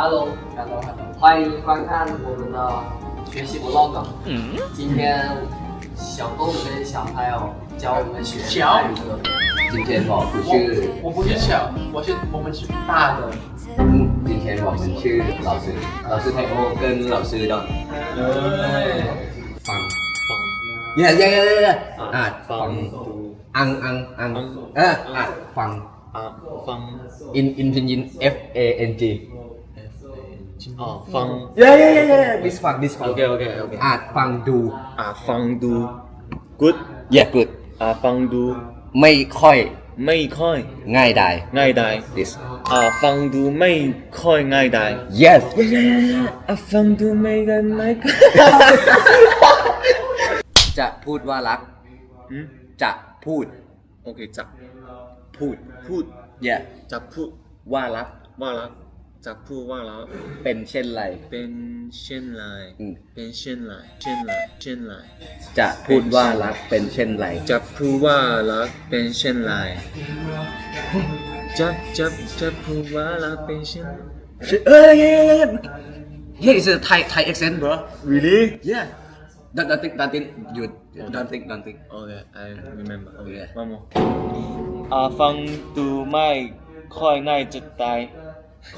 Hello，大家好，欢迎观看我们的学习 Vlog。嗯。今天小豆跟小朋友教我们学。小。今天我不去，我不去小，我去我们去大的。嗯，今天我们去老师，老师我跟老师的。放放，来来来来来，啊放，ang 啊啊放，放，in in in f a n g。 อ๋อฟัง เย้เย้เย้เย้ดิสฟังดิสฟังโอเคโอเคโอเคอ่าฟังดูอ่าฟังดู good แย่กุดอ่าฟังดูไม่ค่อยไม่ค่อย ง่ายดาย ง่ายดาย this อ่าฟังดูไม่ค่อยง่ายดาย yes อ่าฟังดูไม่กันไม่ค่จะพูดว่ารักจะพูด โอเคจะพูดพูด yeah จะพูดว่ารักว่ารัก จะพูดว่าแล้วเป็นเช่นไร เป็นเช่นไรอืม เป็นเช่นไรเช่นไรเช่นไรจะพูดว่ารักเป็นเช่นไร จะพูดว่ารักเป็นเช่นไรจะจะจะพูดว่ารักเป็นเช่นเออ yeah yeah yeah yeah it's a Thai Thai accent bro really yeah don't don't think don't think you don't think don't think Okay, I remember. Okay. One more. อาฟังดูไม่ค่อยง่ายจะตาย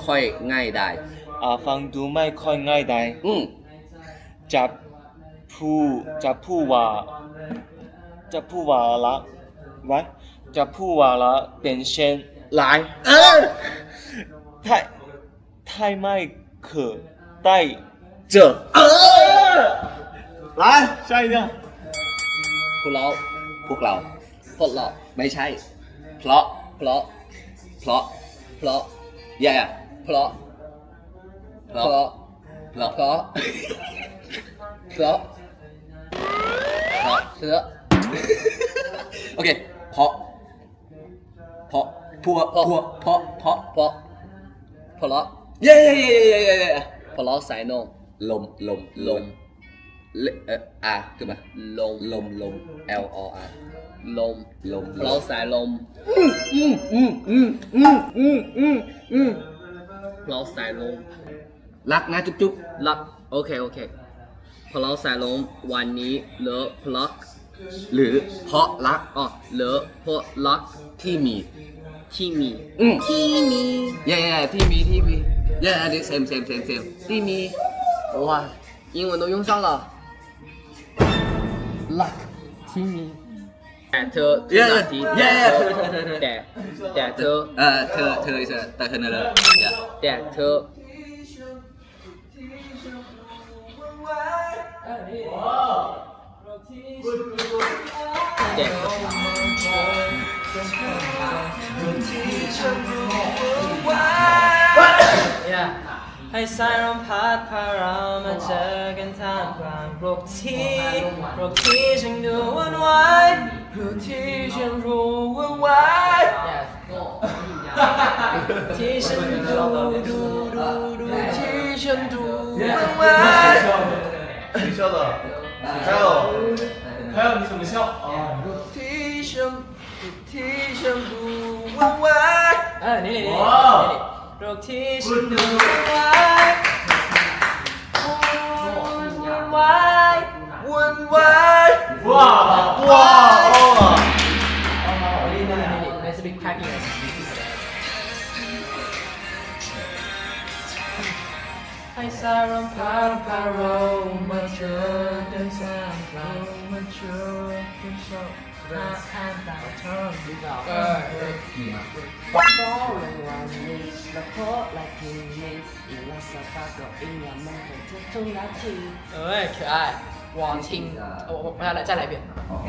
ค่อยง่ายได้ อาฟังดูไม่ค่อยง่ายได้ อืม จะพูดจะพูดว่าจะพูดว่าละไว้จะพูดว่าละเป็นเช่นไรเออ太太ไม่可ได้เจอเออ来下一个 พวกเราพวกเราพวกเราไม่ใช่ เพราะเพราะเพราะเพราะ yeah yeah เพราะ เพราะ เพราะ เพราะ เพราะ เพราะเสือโอเค เพราะ เพราะพัวพัวเพราะ เพราะ เพราะ เพราะ yeah yeah yeah yeah yeah yeah เพราะสายนงลม ลม ลมเลเอ่อ R คือมาลม ลม ลม L O R ลมลมเราสายลมอืมอืมอืมอืมอืมอืมอืมเราสายลมรักนะจุ๊บจุ๊บรักโอเคโอเคพอเราสายลมวันนี้เลอะเพราะหรือเพราะรักอ๋อเลอะเพราะรักที่มีที่มีอืมที่มีเย่ๆที่มีที่มีเย่ๆ same same same same ที่มี哇英文都用上了 luck ที่มี แต่เธอ Yeah, นาที yeah, yeah, เธอเธอเธอเธอ แต่แต่เธอเออเธอเธอเธอ แต่เธอเนอะเลยแต่เธอแต่ให้สายลมพัดพาเรามาเจอกันท่ามกลางโลกที่โลกที่ฉันดูวุ่นวายโลกที่ฉันรู้วุ่นวาย 若 tears 向荣问晚 yeah no 一若问谁笑的还有还有你怎么笑啊若 tears 向若你你你哇哇 ให้สารมพาพาโรมาเจอเดินสางเรามาเจอคุณชรักข้างตาชอบดีดอกเออเออกี่มา Falling one knee, the pole like you need. You lost a sparkle in your เอ้ยคือไอ้วอนชิงโอ้ไม่ใช่ละใช่หลายเบียด โอเค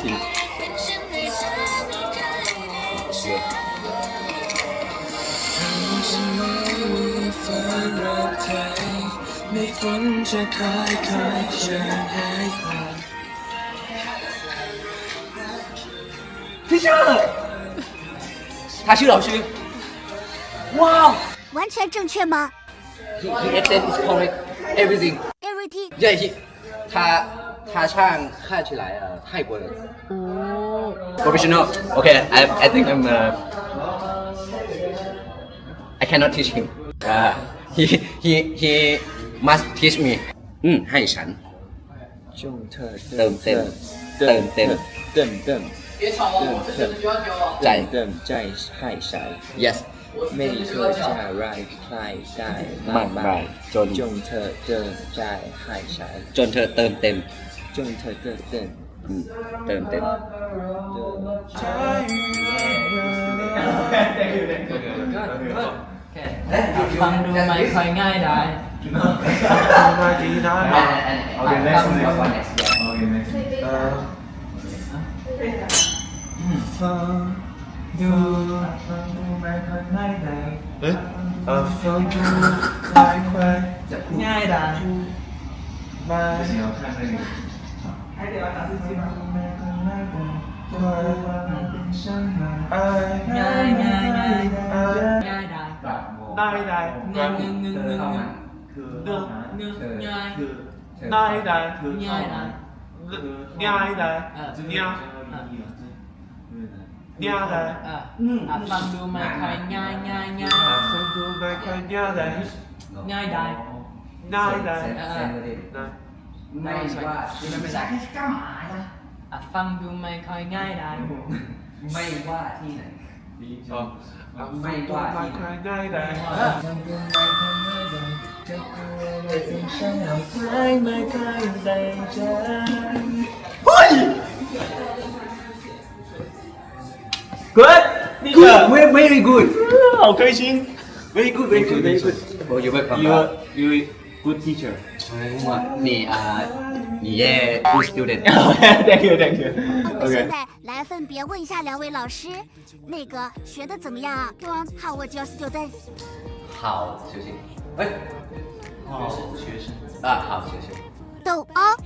กินเดี๋ยวไม่ฝนจะคอยคอยเชิญหายไปพี่เชื่อ他是老师。Wow. 完全正确吗？He, he acted is correct. Everything. Everything. Yeah, he, 他他唱看起来呃泰国人。哦， Professional. Okay, I I think I'm uh, I cannot teach him. Uh, he he he must teach me. อืมให้ฉัน 中特 เติมเต็มเติมเต็ม 邓邓ใจ 邓在害谁？ yes ไม่เคยจะไรใครได้มากมายจนจงเธอเดินใจให้ใช้ จนเธอเติมเต็ม จงเธอเดินเดินอืมเติมเต็มเดินฟังดูไม่ค่อยง่ายได้มาดีได้ Okay, next one, next one. Okay, next one. ฟังดูฟังดูไม่ค่อยง่ายได้เ đây đây ngưng ngưng ngưng ngưng được ngưng nhai đây đây nhai đây nhai đây nhai nha đây anh bằng đưa mày khai nhai nhai nhai bằng đưa mày khai nhai đây nhai đây nhai đây ไม่ค่อยง่ายได้ ค่อยไอ้ ง่ายง่ายง่าย ไอ้ ง่ายได้ ได้ได้ เงึงเงึงเงึงเงึงเงึง คือ เงึงเงึงง่าย คือได้ได้คือ ง่ายได้ ง่ายได้ เออ ง่ายง่ายได้ อ่ะอ่ะฟังดูไม่ค่อยง่ายง่ายง่าย ฟังดูไม่ค่อยง่ายได้ ง่ายได้ ง่ายได้ เออ นะ ไม่ใช่ไม่ใช่อ่ะฟังดูไม่ค่อยง่ายได้ ไม่ว่าที่ไหน อ๋อไม่ว่าไม่ค่อยง่ายได้ Good， good very very good 好开心。 very good very good very good 我有没有 You you good teacher。你啊你也 good student Thank you thank you。现 OK。在来分别问一下两位老师，那个学的怎么样啊？Go on, how was your student？好学生哎好学生。啊好学生都哦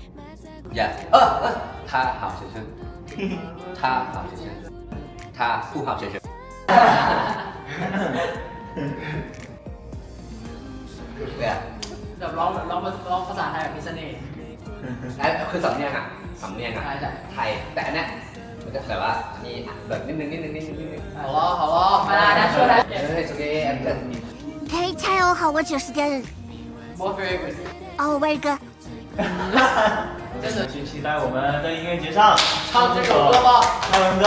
，Yeah，呃呃，他好学生，他好学生，他不好学生。对啊， แบบร้องร้องร้องภาษาไทยแบบมีเสน่ห์ ไอ้คือสำเนียงอะสำเนียงอะ ใช่ใช่ ไทย แต่อันเนี้ยมันจะแบบว่ามีแบบนิดนึงนิดนึงนิดนึงนิดนึง 好了好了，มาได้ช่วยได้ เฮ้ยโอเคอันนี้ 嘿，加油，how was your student？ More very good，哦，very good。真的请期待我们的音乐节上唱这首歌吧。唱完歌。